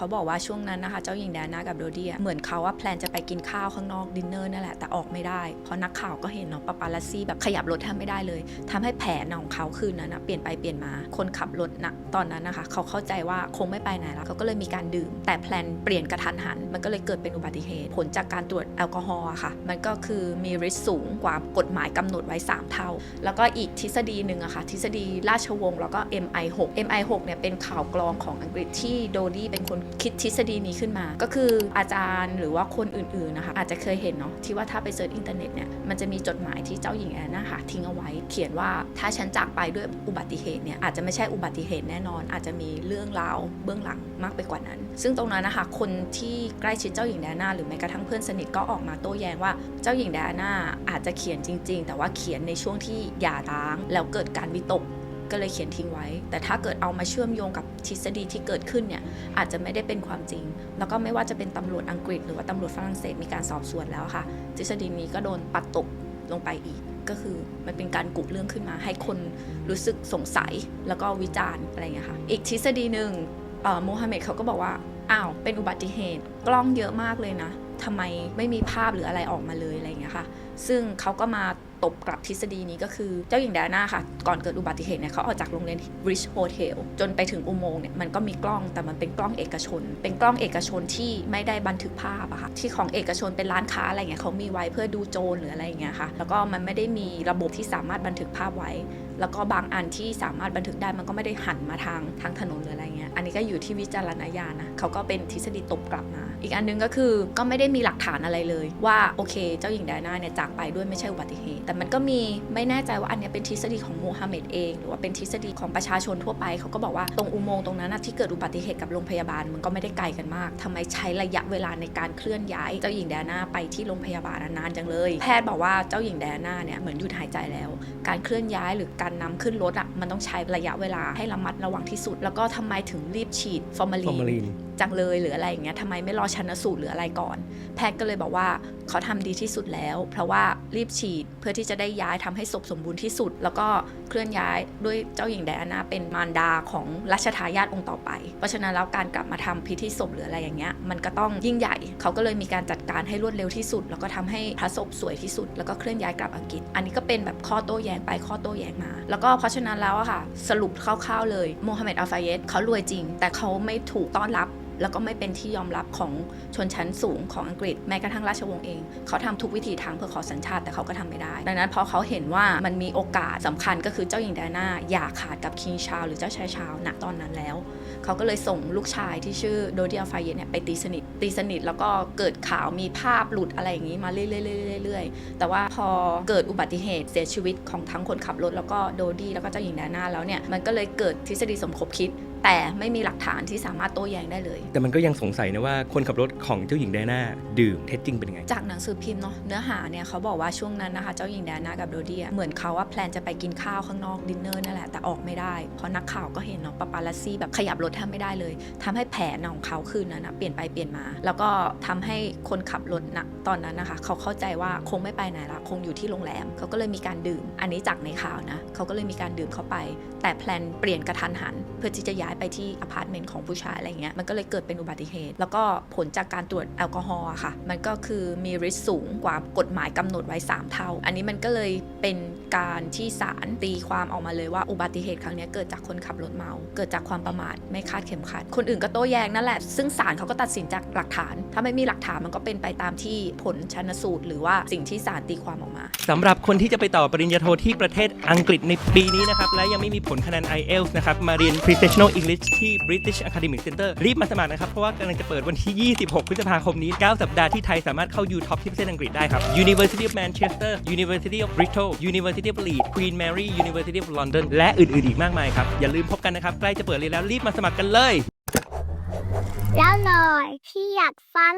เขาบอกว่าช่วงนั้นนะคะ เจ้าหญิงแดน่ากับโดดี้เหมือนเขาว่าแพลนจะไปกินข้าวข้างนอกดินเนอร์นั่นแหละแต่ออกไม่ได้ เพราะนักข่าวก็เห็นเนาะปาปาลัสซี่แบบขยับรถแทบไม่ได้เลยทำให้แผนของเขาคืนนั้นนะเปลี่ยนไปเปลี่ยนมา คนขับรถนะตอนนั้นนะคะ เขาเข้าใจว่าคงไม่ไปไหนแล้วเขาก็เลยมีการดื่ม แต่แพลนเปลี่ยนกระทันหัน มันก็เลยเกิดเป็นอุบัติเหตุ ผลจากการตรวจแอลกอฮอล์ค่ะ มันก็คือมีริสสูงกว่ากฎหมายกำหนดไว้ 3 เท่า แล้วก็อีกทฤษฎีหนึ่งอะค่ะทฤษฎีราชวงศ์แล้วก็ MI6 MI6 เนี่ยเป็นข่าวกรองของอังกฤษที่โดดี้เป็นคนคิดทฤษฎีนี้ขึ้นมา ก็คืออาจารย์หรือว่าคนอื่นๆนะคะอาจจะเคยเห็นเนาะที่ว่าถ้าไปเซิร์ชอินเทอร์เน็ตเนี่ยมันจะมีจดหมายที่เจ้าหญิงแอนนาค่ะทิ้งเอาไว้ เขียนว่าถ้าฉันจากไปด้วยอุบัติเหตุเนี่ยอาจจะไม่ใช่อุบัติเหตุแน่นอน อาจจะมีเรื่องราวเบื้องหลังมากไปกว่านั้น ซึ่งตรงนั้นนะคะคนที่ใกล้ชิดเจ้าหญิงแดอาน่าหรือแม้กระทั่งเพื่อนสนิทก็ออกมาโต้แย้งว่าเจ้าหญิงแดอาน่าอาจจะเขียนจริง ๆ แต่ว่าเขียนในช่วงที่หย่าร้างแล้วเกิดการวิตก ก็เลยเขียนทิ้งไว้ แต่ถ้าเกิดเอามาเชื่อมโยงกับทฤษฎีที่เกิดขึ้นเนี่ยอาจจะไม่ได้เป็นความจริง แล้วก็ไม่ว่าจะเป็นตำรวจอังกฤษ หรือว่าตำรวจฝรั่งเศสมีการสอบสวนแล้วค่ะ ทฤษฎีนี้ก็โดนปัดตกลงไปอีก ก็คือมันเป็นการกุเรื่องขึ้นมา ให้คนรู้สึกสงสัยแล้วก็วิจารณ์อะไรอย่างเงี้ยค่ะ อีกทฤษฎีหนึ่งอ่อโมฮัมเหม็ดเขาก็บอกว่าอ้าวเป็นอุบัติเหตุกล้องเยอะมากเลยนะทำไมไม่มีภาพหรืออะไรออกมาเลยอะไรอย่างเงี้ยค่ะ ซึ่งเขาก็มา ตบกลับทฤษฎีนี้ก็คือเจ้าหญิงไดอาน่าค่ะ ก่อนเกิดอุบัติเหตุเนี่ยเขาออกจากโรงเรียน Rich Hotel จนไปถึงอุโมงค์เนี่ยมันก็มีกล้องแต่มันเป็นกล้องเอกชน เป็นกล้องเอกชนที่ไม่ได้บันทึกภาพอะค่ะที่ของเอกชนเป็นร้านค้าอะไรเงี้ยเขามีไว้เพื่อดูโจรหรืออะไรอย่างเงี้ยค่ะแล้วก็มันไม่ได้มีระบบที่สามารถบันทึกภาพไว้ แล้วก็บางอันที่สามารถบันทึกได้มันก็ไม่ได้หันมาทางทางถนนหรืออะไรเงี้ย อันนี้ก็อยู่ที่วิจารณญาณนะเขาก็เป็นทฤษฎีตบกลับมา อีกอันนึงก็คือก็ไม่ได้มีหลักฐานอะไรเลย ว่าโอเค เจ้าหญิงไดอาน่าเนี่ยจากไปด้วยไม่ใช่อุบัติเหตุ แต่มันก็มีไม่แน่ใจว่าอันนี้เป็นทฤษฎีของโมฮัมเหม็ดเอง หรือว่าเป็นทฤษฎีของประชาชนทั่วไปเขาก็บอกว่าตรงอุโมงค์ตรงนั้นที่เกิดอุบัติเหตุกับโรงพยาบาลมันก็ไม่ได้ไกลกันมากทำไมใช้ระยะเวลาในการเคลื่อนย้ายเจ้าหญิงไดอาน่าไปที่โรงพยาบาลนานจังเลย แพทย์บอกว่าเจ้าหญิงไดอาน่าเนี่ยเหมือนหยุดหายใจแล้ว การเคลื่อนย้ายหรือการนำขึ้นรถอะมันต้องใช้ระยะเวลาให้ระมัดระวังที่สุด แล้วก็ทำไมถึงรีบฉีดฟอร์มาฟอร์มาลีลีนนจังเลยหรืออะไรอย่างเงี้ยทำไมไม่รอชันสูตรหรืออะไรก่อน แพทย์ก็เลยบอกว่าเขาทำดีที่สุดแล้ว เพราะว่ารีบฉีดเพื่อที่จะได้ย้ายทำให้ศพสมบูรณ์ที่สุด แล้วก็เคลื่อนย้ายด้วยเจ้าหญิงไดอาน่าเป็นมารดาของรัชทายาทองค์ต่อไป เพราะฉะนั้นแล้วการกลับมาทำพิธีศพหรืออะไรอย่างเงี้ยมันก็ต้องยิ่งใหญ่ เขาก็เลยมีการจัดการให้รวดเร็วที่สุด แล้วก็ทำให้พระศพสวยที่สุด แล้วก็เคลื่อนย้ายกลับอังกฤษ อันนี้ก็เป็นแบบข้อโต้แย้งไปข้อโต้แย้งมาแล้วก็เพราะฉะนั้นแล้วอะค่ะ สรุปคร่าวๆเลยโมฮัมเหม็ดอัลฟาเยตเขารวยจริง แต่เขาไม่ถูกต้อนรับ แล้วก็ไม่เป็นที่ยอมรับของชนชั้นสูงของอังกฤษแม้กระทั่งราชวงศ์เอง เขาทำทุกวิธีทางเพื่อขอสัญชาติแต่เขาก็ทำไม่ได้ ดังนั้นพอเขาเห็นว่ามันมีโอกาสสำคัญก็คือเจ้าหญิงไดอาน่าอย่าขาดกับคิงชาหรือเจ้าชายชาวณตอนนั้นแล้ว เขาก็เลยส่งลูกชายที่ชื่อโดเดียฟายเยตเนี่ยไปตีสนิทตีสนิทแล้วก็เกิดข่าวมีภาพหลุดอะไรอย่างนี้มาเรื่อยๆเรื่อยๆแต่ว่าพอเกิดอุบัติเหตุเสียชีวิตของทั้งคนขับรถแล้วก็โดดี้แล้วก็เจ้าหญิงไดอาน่าแล้วเนี่ยมันก็เลยเกิดทฤษฎีสมคบคิด แต่ไม่มีหลักฐานที่สามารถโต้แย้งได้เลย แต่มันก็ยังสงสัยนะว่าคนขับรถของเจ้าหญิงไดอาน่าดื่มเท็จจริงเป็นยังไง จากหนังสือพิมพ์เนาะเนื้อหาเนี่ยเขาบอกว่าช่วงนั้นนะคะเจ้าหญิงแดอาน่ากับโดดี้อะเหมือนเขาว่าแพลนจะไปกินข้าวข้างนอกดินเนอร์นั่นแหละแต่ออกไม่ได้เพราะนักข่าวก็เห็นเนาะปาปาลัสซี่แบบขยับรถแทบไม่ได้เลยทำให้แผนของเขาคืนนั้นนะเปลี่ยนไปเปลี่ยนมา แล้วก็ทำให้คนขับรถนะตอนนั้นนะคะ เขาเข้าใจว่าคงไม่ไปไหนละคงอยู่ที่โรงแรมเขาก็เลยมีการดื่ม อันนี้จากในข่าวนะเขาก็เลยมีการดื่มเข้าไป แต่แพลนเปลี่ยนกระทันหัน เพื่อที่จะย้ายไปที่อพาร์ตเมนต์ของผู้ชายอะไรเงี้ยมันก็เลยเกิดเป็นอุบัติเหตุ แล้วก็ผลจากการตรวจแอลกอฮอล์ค่ะ มันก็คือมีริสสูงกว่ากฎหมายกำหนดไว้ 3 เท่า อันนี้มันก็เลยเป็นการที่ศาลตีความออกมาเลยว่าอุบัติเหตุครั้งนี้เกิดจากคนขับรถเมา เกิดจากความประมาทไม่คาดเข็มขัด คนอื่นก็โต้แย้งนั่นแหละ ซึ่งศาลเขาก็ตัดสินจากหลักฐาน ถ้าไม่มีหลักฐานมันก็เป็นไปตามที่ผลชันสูตร หรือว่าสิ่งที่ศาลตีความออกมาสำหรับคนที่จะไปต่อปริญญาโทที่ประเทศอังกฤษในปีนี้นะครับและยังไม่มีผลคะแนน IELTS นะครับมาเรียน Professional English ที่ British Academic Center รีบมาสมัครนะครับ เพราะว่ากำลังจะเปิดวันที่ 26 พฤษภาคมนี้ 9 สัปดาห์ที่ไทยสามารถเข้า U Top ที่ประเทศอังกฤษได้ครับ University of Manchester University of Bristol University of Leeds Queen Mary University of London และอื่นๆอีกมากมายครับ อย่าลืมพบกันนะครับ ใกล้จะเปิดเรียนแล้วรีบมาสมัครกันเลย แล้วหน่อยที่อยากฟัง